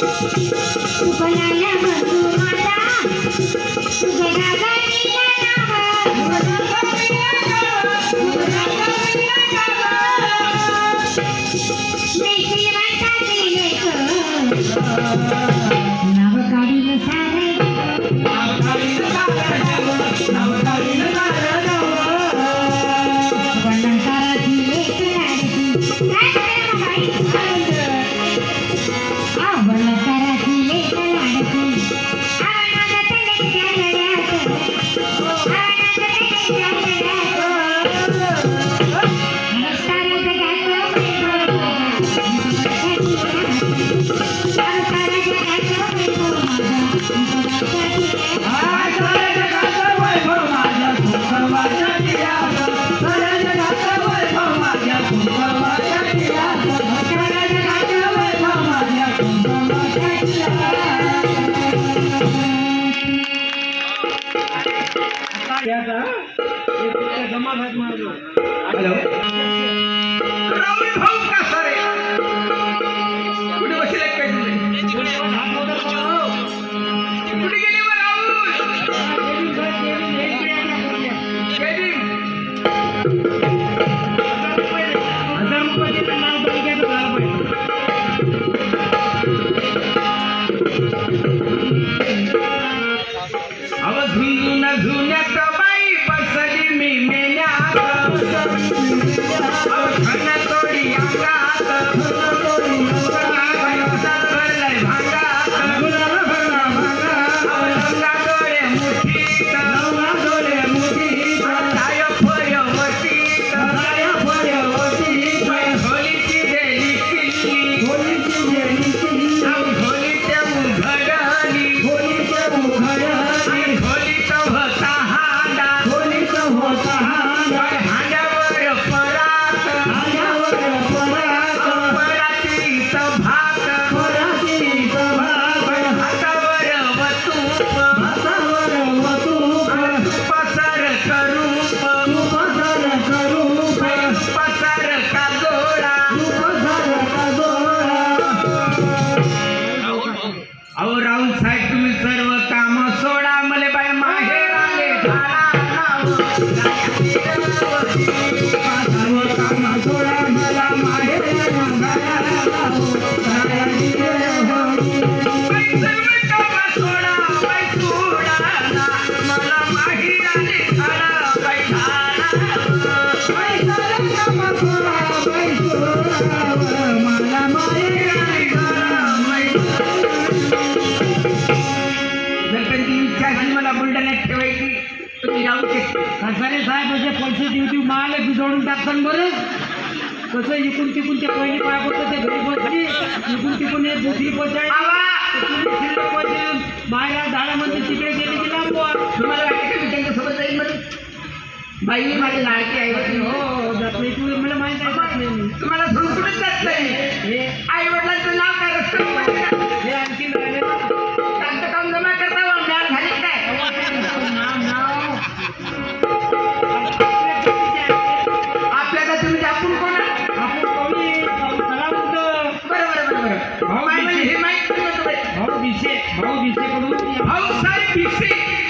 उभं राहिल्या गरजू माता उभं राहिल्या कॅरेट ठेवायची. तुम्ही साहेब असे पैसे देऊ देऊ माल बिघडून टाकतात बरं. कसं इकून तिकून ते पहिले पाय पडतं ते घरी बसली इकून तिकून एक दुसरी बसाय बाहेर झाडामध्ये तिकडे गेले की लांब तुम्हाला त्यांच्यासोबत जाईल म्हणून? बाई माझी लाडकी आहे हो जात नाही तू मला माहिती आहे तुम्हाला सोडूनच जात नाही. आई वडिलांचं नाव काय रस्ता भाऊ बिसे भाऊ बिसे भाऊ बिसे करून भाऊ साहेब बिसे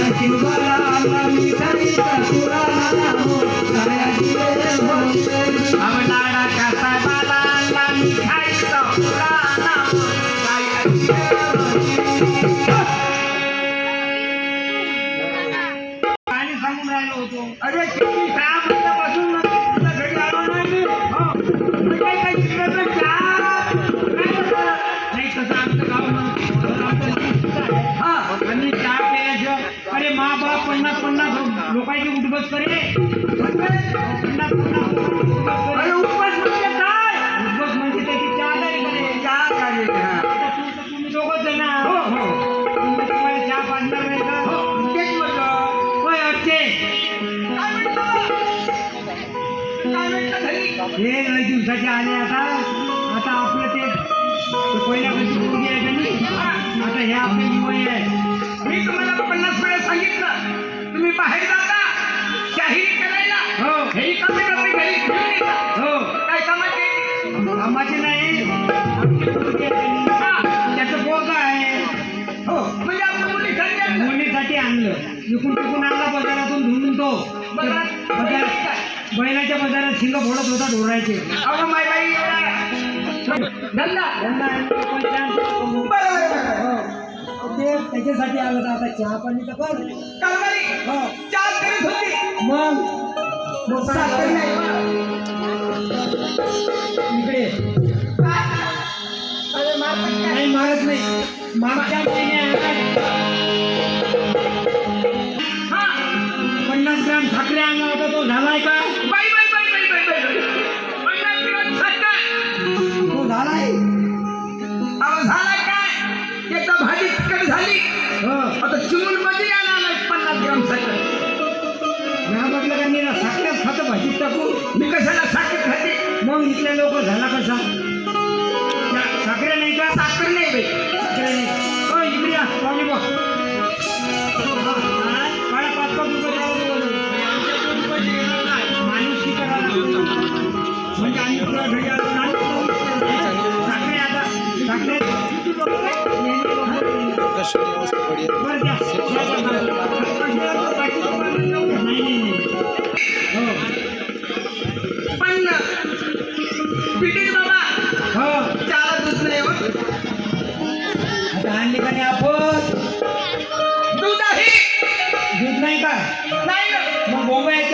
శివ శివ अरे उपवास म्हणजे काय उठबस म्हणजे त्याची चहा तयारी करे चहा काढले आता तू तर तुम्ही दोघंच जण आहात. हो हो। तुम्ही तुम्हाला चहा पाजणार नाही का हो तेच म्हणलं होय अर्चे काय म्हणतो काय म्हणतो घरी हे लय दिवसाचे आले आता। आता आपलं ते ते पहिल्या कशी मुलगी आहे का नाही। आता हे आपले वय आहे मी तुम्हाला पन्नास वेळा सांगितलं तुम्ही बाहेर जाता कामाचे नाही. आपली. त्याचं पोरगा आहे. हो म्हणजे आपल्या मुली घरी आणलं. मुलीसाठी आणलं. इकून तिकून आणला बाजारातून धुवून तो. बाजारात- बाजारात बैलाच्या बाजारात शिंग फोडत होता ढोरायचे. अहो माय बाई धंदा. बरोबर बरोबर. हो. ते त्याच्यासाठी आलं तर आता चहा पाणी तर कर. हो. चार करीत होती. मग? इकडे अरे नाही मारत नाही मागच्या पन्नास ग्राम साखरे आणला होता तो झालाय का तो झालाय झाला काय एकदा भाजी झाली हो आता चिमून मध्ये आला पन्नास ग्राम साखर. मी कशाला साखर खाते मग इथले लोक झाला कसा? साखरे नाही का? साखर नाही बाई. साखरे नाही. हो इकडे या. बघ. म्हणजे आम्ही तुला घरी आलो. ना साखरे आता. साखरे? बरं द्या.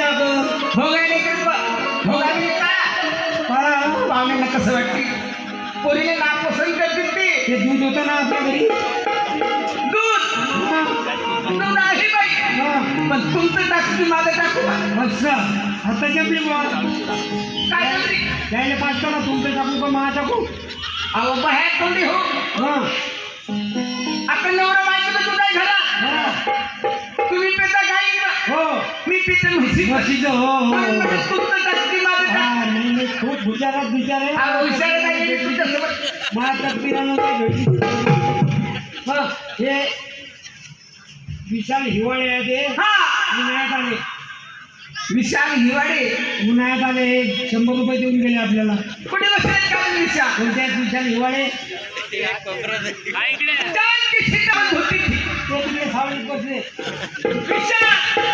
अगो भोगायला इकडे भोगायला का पाहुण्यांना कसं वाटते पोरीला नापसंत करते ते हे। दूध होतं ना आता घरी दूध दूध आहे बाई पण तुमचं टाकते माझं टाकू मस्त हाताच्या ते काय द्यायला पाच ना तुमचं टाकू पण माझ्या टाकू अहो बाहेर तोंडी हो हाँ आता नवरा बायको तुझा झाला मी पिते म्हशी हो हो हो. खूप हुशारात विचार आहे हुशार नाही तुमच्यासोबत हा. विशाल हिवाळे आहे ते. हा. उन्हाळ्यात आले. विशाल हिवाडे उन्हाळ्यात आले. शंभर रुपये देऊन गेले आपल्याला. कुठे बसले का विशाल? कोणत्या विशाल हिवाळे? होती ती. तिकडे बसले. विशाल!